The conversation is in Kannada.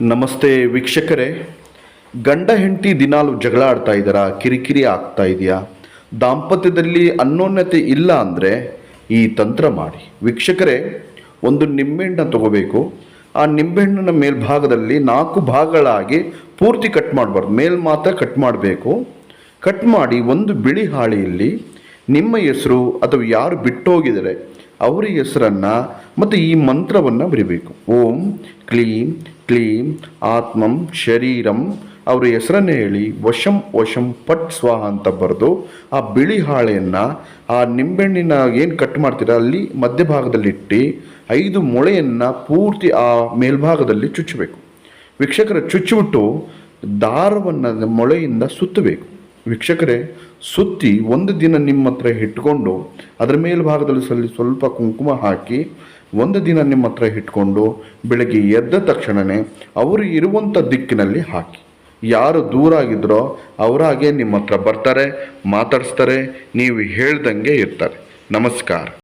ನಮಸ್ತೆ ವೀಕ್ಷಕರೇ. ಗಂಡ ಹೆಂಡತಿ ದಿನಾಲು ಜಗಳ ಆಡ್ತಾ ಇದ್ದಾರಾ? ಕಿರಿಕಿರಿ ಆಗ್ತಾ ಇದೆಯಾ? ದಾಂಪತ್ಯದಲ್ಲಿ ಅನ್ಯೋನ್ಯತೆ ಇಲ್ಲ ಅಂದರೆ ಈ ತಂತ್ರ ಮಾಡಿ. ವೀಕ್ಷಕರೇ, ಒಂದು ನಿಂಬೆಹಣ್ಣನ್ನು ತಗೋಬೇಕು. ಆ ನಿಂಬೆಹಣ್ಣಿನ ಮೇಲ್ಭಾಗದಲ್ಲಿ ನಾಲ್ಕು ಭಾಗಗಳಾಗಿ ಪೂರ್ತಿ ಕಟ್ ಮಾಡಬಾರ್ದು. ಮೇಲ್ ಮಾತ್ರ ಕಟ್ ಮಾಡಬೇಕು. ಕಟ್ ಮಾಡಿ ಒಂದು ಬಿಳಿ ಹಾಳೆಯಲ್ಲಿ ನಿಮ್ಮ ಹೆಸರು ಅಥವಾ ಯಾರು ಬಿಟ್ಟೋಗಿದರೆ ಅವರ ಹೆಸರನ್ನು ಮತ್ತು ಈ ಮಂತ್ರವನ್ನು ಬರಿಬೇಕು. ಓಂ, ಕ್ಲೀಂ ಕ್ಲೀಂ ಆತ್ಮಂ, ಶರೀರಂ, ಅವರ ಹೆಸರನ್ನೇ ಹೇಳಿ ವಶಂ ವಶಂ ಪಟ್ ಸ್ವಾಹ ಅಂತ ಬರೆದು ಆ ಬಿಳಿ ಹಾಳೆಯನ್ನು, ಆ ನಿಂಬೆಹಣ್ಣಿನ ಏನು ಕಟ್ ಮಾಡ್ತೀರಾ ಅಲ್ಲಿ ಮಧ್ಯಭಾಗದಲ್ಲಿಟ್ಟು ಐದು ಮೊಳೆಯನ್ನು ಪೂರ್ತಿ ಆ ಮೇಲ್ಭಾಗದಲ್ಲಿ ಚುಚ್ಚಬೇಕು. ವೀಕ್ಷಕರ, ಚುಚ್ಚಿಬಿಟ್ಟು ದಾರವನ್ನು ಮೊಳೆಯಿಂದ ಸುತ್ತಬೇಕು. ವೀಕ್ಷಕರೇ, ಸುತ್ತಿ ಒಂದು ದಿನ ನಿಮ್ಮ ಹತ್ರ ಇಟ್ಕೊಂಡು ಅದರ ಮೇಲ್ಭಾಗದಲ್ಲಿ ಸಲ್ಲಿ ಸ್ವಲ್ಪ ಕುಂಕುಮ ಹಾಕಿ ಒಂದು ದಿನ ನಿಮ್ಮ ಹತ್ರ ಇಟ್ಕೊಂಡು ಬೆಳಗ್ಗೆ ಎದ್ದ ತಕ್ಷಣವೇ ಅವರು ಇರುವಂಥ ದಿಕ್ಕಿನಲ್ಲಿ ಹಾಕಿ. ಯಾರು ದೂರ ಆಗಿದ್ರೋ ಅವರಾಗೆ ನಿಮ್ಮ ಹತ್ರ ಬರ್ತಾರೆ, ಮಾತಾಡಿಸ್ತಾರೆ, ನೀವು ಹೇಳ್ದಂಗೆ ಇರ್ತಾರೆ. ನಮಸ್ಕಾರ.